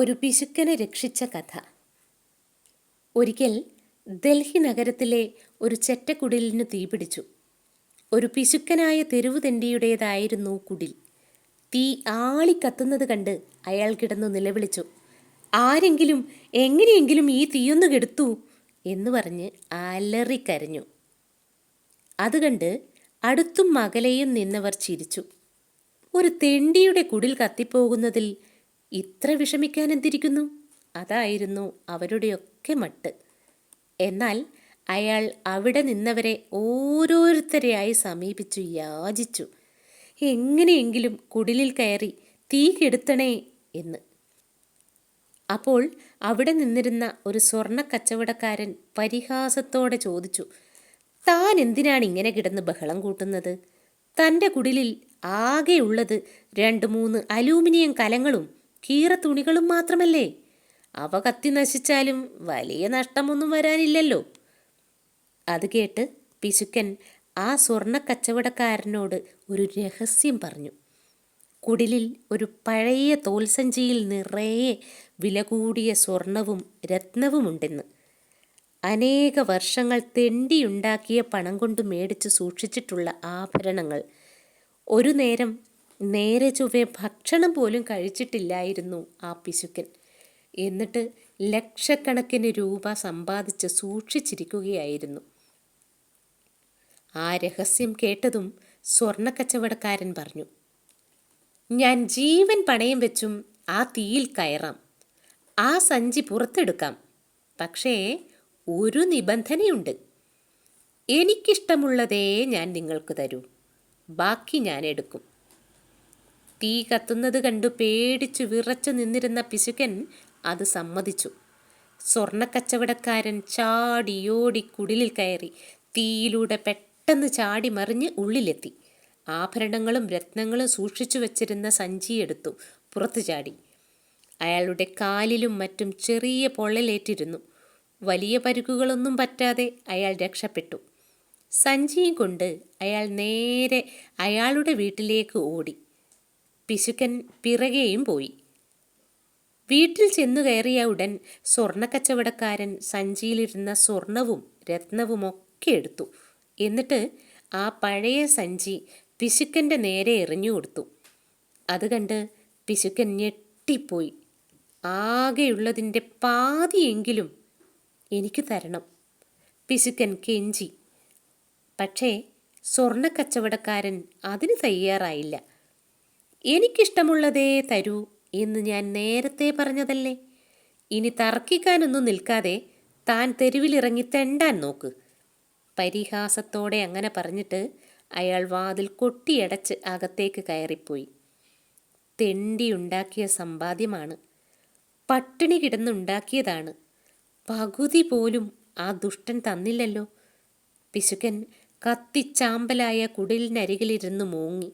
ഒരു പിശുക്കനെ രക്ഷിച്ച കഥ. ഒരിക്കൽ ഡൽഹി നഗരത്തിലെ ഒരു ചെറ്റക്കുടിലിന് തീപിടിച്ചു ഒരു പിശുക്കനായ തെരുവുതെണ്ടിയുടേതായിരുന്നു കുടിൽ. തീ ആളിക്കത്തുന്നത് കണ്ട് അയാൾ കിടന്നു നിലവിളിച്ചു. ആരെങ്കിലും എങ്ങനെയെങ്കിലും ഈ തീയൊന്ന് കെടുത്തു എന്ന് പറഞ്ഞ് അലറിക്കരഞ്ഞു. അത് കണ്ട് അടുത്തും മകലെയും നിന്നവർ ചിരിച്ചു. ഒരു തെണ്ടിയുടെ കുടിൽ കത്തിപ്പോകുന്നതിൽ ഇത്ര വിഷമിക്കാൻ എന്തിരിക്കുന്നു അതായിരുന്നു അവരുടെയൊക്കെ മട്ട്. എന്നാൽ അയാൾ അവിടെ നിന്നവരെ ഓരോരുത്തരെയായി സമീപിച്ചു യാചിച്ചു. എങ്ങനെയെങ്കിലും കുടിലിൽ കയറി തീ കെടുത്തണേ എന്ന്. അപ്പോൾ അവിടെ നിന്നിരുന്ന ഒരു സ്വർണ കച്ചവടക്കാരൻ പരിഹാസത്തോടെ ചോദിച്ചു താൻ എന്തിനാണ് ഇങ്ങനെ കിടന്ന് ബഹളം കൂട്ടുന്നത്? തന്റെ കുടിലിൽ ആകെയുള്ളത് രണ്ട് മൂന്ന് അലൂമിനിയം കലങ്ങളും കീറ തുണികളും മാത്രമല്ലേ? അവ കത്തി നശിച്ചാലും വലിയ നഷ്ടമൊന്നും വരാനില്ലല്ലോ. അത് കേട്ട് പിശുക്കൻ ആ സ്വർണ കച്ചവടക്കാരനോട് ഒരു രഹസ്യം പറഞ്ഞു. കുടിലിൽ ഒരു പഴയ തോൽസഞ്ചിയിൽ നിറയെ വില കൂടിയ സ്വർണവും രത്നവുമുണ്ടെന്ന്. അനേക വർഷങ്ങൾ തെണ്ടിയുണ്ടാക്കിയ പണം കൊണ്ട് മേടിച്ച് സൂക്ഷിച്ചിട്ടുള്ള ആഭരണങ്ങൾ. ഒരു നേരം നേരെ ചൊവ്വെ ഭക്ഷണം പോലും കഴിച്ചിട്ടില്ലായിരുന്നു ആ പിശുക്കൻ. എന്നിട്ട് ലക്ഷക്കണക്കിന് രൂപ സമ്പാദിച്ച് സൂക്ഷിച്ചിരിക്കുകയായിരുന്നു. ആ രഹസ്യം കേട്ടതും സ്വർണക്കച്ചവടക്കാരൻ പറഞ്ഞു ഞാൻ ജീവൻ പണയം വെച്ചും ആ തീയിൽ കയറാം. ആ സഞ്ചി പുറത്തെടുക്കാം. പക്ഷേ ഒരു നിബന്ധനയുണ്ട്. എനിക്കിഷ്ടമുള്ളതേ ഞാൻ നിങ്ങൾക്ക് തരൂ. ബാക്കി ഞാൻ എടുക്കും. തീ കത്തുന്നത് കണ്ടു പേടിച്ചു വിറച്ചു നിന്നിരുന്ന പിശുക്കൻ അത് സമ്മതിച്ചു. സ്വർണക്കച്ചവടക്കാരൻ ചാടിയോടി കുടിലിൽ കയറി. തീയിലൂടെ പെട്ടെന്ന് ചാടി മറിഞ്ഞ് ഉള്ളിലെത്തി. ആഭരണങ്ങളും രത്നങ്ങളും സൂക്ഷിച്ചു വച്ചിരുന്ന സഞ്ചിയെടുത്തു പുറത്തു ചാടി. അയാളുടെ കാലിലും മറ്റും ചെറിയ പൊള്ളലേറ്റിരുന്നു. വലിയ പരുക്കുകളൊന്നും പറ്റാതെ അയാൾ രക്ഷപ്പെട്ടു. സഞ്ചിയും കൊണ്ട് അയാൾ നേരെ അയാളുടെ വീട്ടിലേക്ക് ഓടി. പിശുക്കൻ പിറകെയും പോയി. വീട്ടിൽ ചെന്നു കയറിയ ഉടൻ സ്വർണക്കച്ചവടക്കാരൻ സഞ്ചിയിലിരുന്ന സ്വർണവും രത്നവുമൊക്കെ എടുത്തു. എന്നിട്ട് ആ പഴയ സഞ്ചി പിശുക്കന്റെ നേരെ എറിഞ്ഞു കൊടുത്തു. അത് കണ്ട് പിശുക്കൻ ഞെട്ടിപ്പോയി. ആകെയുള്ളതിന്റെ പാതിയെങ്കിലും എനിക്ക് തരണം. പിശുക്കൻ കെഞ്ചി. പക്ഷേ സ്വർണക്കച്ചവടക്കാരൻ അതിന് തയ്യാറായില്ല. എനിക്കിഷ്ടമുള്ളതേ തരൂ എന്ന് ഞാൻ നേരത്തെ പറഞ്ഞതല്ലേ? ഇനി തർക്കിക്കാനൊന്നും നിൽക്കാതെ താൻ തെരുവിലിറങ്ങി തെണ്ടാൻ നോക്ക്. പരിഹാസത്തോടെ അങ്ങനെ പറഞ്ഞിട്ട് അയാൾ വാതിൽ കൊട്ടിയടച്ച് അകത്തേക്ക് കയറിപ്പോയി. തെണ്ടിയുണ്ടാക്കിയ സമ്പാദ്യമാണ്. പട്ടിണി കിടന്നുണ്ടാക്കിയതാണ്. പകുതി പോലും ആ ദുഷ്ടൻ തന്നില്ലല്ലോ. പിശുക്കൻ കത്തിച്ചാമ്പലായ കുടിലിനരികിലിരുന്ന് മൂങ്ങി.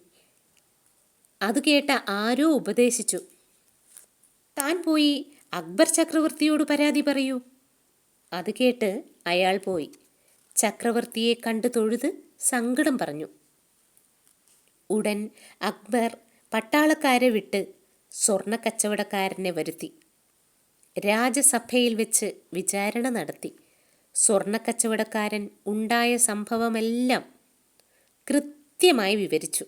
അത് കേട്ട ആരോ ഉപദേശിച്ചു. താൻ പോയി അക്ബർ ചക്രവർത്തിയോട് പരാതി പറയൂ. അത് കേട്ട് അയാൾ പോയി. ചക്രവർത്തിയെ കണ്ടു തൊഴുത് സങ്കടം പറഞ്ഞു. ഉടൻ അക്ബർ പട്ടാളക്കാരെ വിട്ട് സ്വർണ കച്ചവടക്കാരനെ വരുത്തി. രാജസഭയിൽ വെച്ച് വിചാരണ നടത്തി. സ്വർണക്കച്ചവടക്കാരൻ ഉണ്ടായ സംഭവമെല്ലാം കൃത്യമായി വിവരിച്ചു.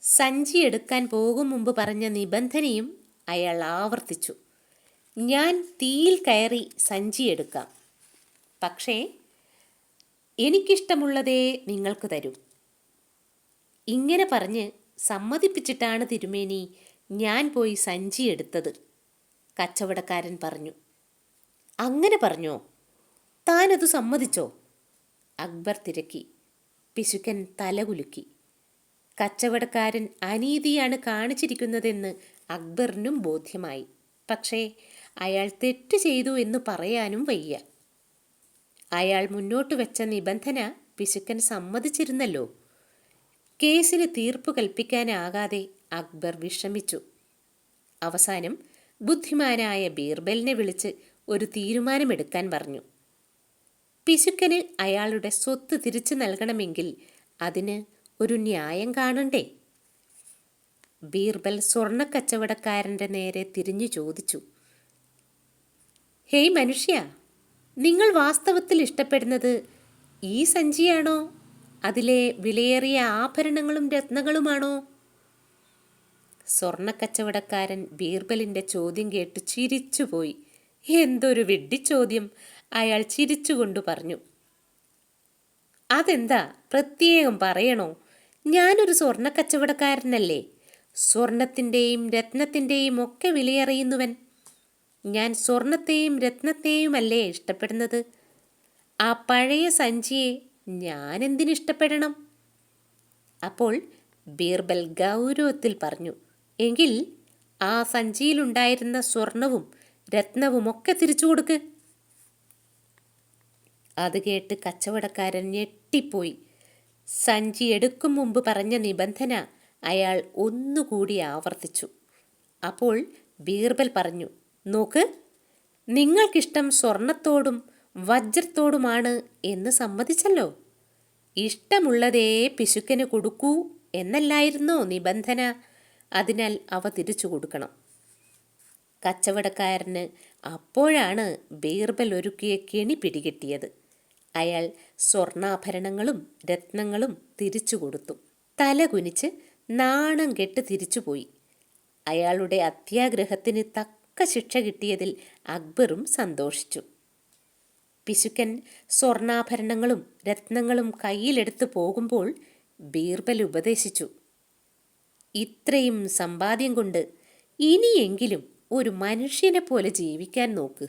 സഞ്ചി എടുക്കാൻ പോകും മുമ്പ് പറഞ്ഞ നിബന്ധനയും അയാൾ ആവർത്തിച്ചു. ഞാൻ തീയിൽ കയറി സഞ്ചി എടുക്കാം. പക്ഷേ എനിക്കിഷ്ടമുള്ളതേ നിങ്ങൾക്ക് തരൂ. ഇങ്ങനെ പറഞ്ഞ് സമ്മതിപ്പിച്ചിട്ടാണ് തിരുമേനി ഞാൻ പോയി സഞ്ചി എടുത്തത് കച്ചവടക്കാരൻ പറഞ്ഞു. അങ്ങനെ പറഞ്ഞോ? താനത് സമ്മതിച്ചോ? അക്ബർ തിരക്കി. പിശുക്കൻ തലകുലുക്കി. കച്ചവടക്കാരൻ അനീതിയാണ് കാണിച്ചിരിക്കുന്നതെന്ന് അക്ബറിനും ബോധ്യമായി. പക്ഷേ അയാൾ തെറ്റ് ചെയ്തു എന്ന് പറയാനും വയ്യ. അയാൾ മുന്നോട്ട് വെച്ച നിബന്ധന പിശുക്കൻ സമ്മതിച്ചിരുന്നല്ലോ. കേസിന് തീർപ്പ് കൽപ്പിക്കാനാകാതെ അക്ബർ വിഷമിച്ചു. അവസാനം ബുദ്ധിമാനായ ബീർബലിനെ വിളിച്ച് ഒരു തീരുമാനമെടുക്കാൻ പറഞ്ഞു. പിശുക്കന് അയാളുടെ സ്വത്ത് തിരിച്ചു നൽകണമെങ്കിൽ അതിന് ഒരു ന്യായം കാണണ്ടേ? ബീർബൽ സ്വർണക്കച്ചവടക്കാരന്റെ നേരെ തിരിഞ്ഞു ചോദിച്ചു. ഹേയ് മനുഷ്യ നിങ്ങൾ വാസ്തവത്തിൽ ഇഷ്ടപ്പെടുന്നത് ഈ സഞ്ചിയാണോ? അതിലെ വിലയേറിയ ആഭരണങ്ങളും രത്നങ്ങളുമാണോ? സ്വർണക്കച്ചവടക്കാരൻ ബീർബലിന്റെ ചോദ്യം കേട്ട് ചിരിച്ചുപോയി. എന്തൊരു വിഡ്ഢിച്ചോദ്യം അയാൾ ചിരിച്ചുകൊണ്ട് പറഞ്ഞു. അതെന്താ പ്രത്യേകം പറയണോ? ഞാനൊരു സ്വർണ കച്ചവടക്കാരനല്ലേ? സ്വർണത്തിന്റെയും രത്നത്തിന്റെയും ഒക്കെ വിലയറിയുന്നുവൻ. ഞാൻ സ്വർണത്തെയും രത്നത്തെയുമല്ലേ ഇഷ്ടപ്പെടുന്നത്? ആ പഴയ സഞ്ചിയെ ഞാൻ എന്തിനിഷ്ടപ്പെടണം അപ്പോൾ ബീർബൽ ഗൗരവത്തിൽ പറഞ്ഞു എങ്കിൽ ആ സഞ്ചിയിലുണ്ടായിരുന്ന സ്വർണവും രത്നവുമൊക്കെ തിരിച്ചു കൊടുക്ക്. അത് കേട്ട് കച്ചവടക്കാരൻ ഞെട്ടിപ്പോയി. സഞ്ചി എടുക്കും മുമ്പ് പറഞ്ഞ നിബന്ധന അയാൾ ഒന്നുകൂടി ആവർത്തിച്ചു. അപ്പോൾ ബീർബൽ പറഞ്ഞു നോക്ക് നിങ്ങൾക്കിഷ്ടം സ്വർണത്തോടും വജ്രത്തോടുമാണ് എന്ന് സമ്മതിച്ചല്ലോ. ഇഷ്ടമുള്ളതേ പിശുക്കന് കൊടുക്കൂ എന്നല്ലായിരുന്നോ നിബന്ധന? അതിനാൽ അവ തിരിച്ചു കൊടുക്കണം. കച്ചവടക്കാരന് അപ്പോഴാണ് ബീർബൽ ഒരുക്കിയ കെണി പിടികിട്ടിയത്. അയാൾ സ്വർണാഭരണങ്ങളും രത്നങ്ങളും തിരിച്ചു കൊടുത്തു. തലകുനിച്ച് നാണം കെട്ട് തിരിച്ചുപോയി അയാളുടെ അത്യാഗ്രഹത്തിന് തക്ക ശിക്ഷ കിട്ടിയതിൽ അക്ബറും സന്തോഷിച്ചു. പിശുക്കൻ സ്വർണാഭരണങ്ങളും രത്നങ്ങളും കയ്യിലെടുത്ത് പോകുമ്പോൾ ബീർബൽ ഉപദേശിച്ചു. ഇത്രയും സമ്പാദ്യം കൊണ്ട് ഇനിയെങ്കിലും ഒരു മനുഷ്യനെ പോലെ ജീവിക്കാൻ നോക്ക്.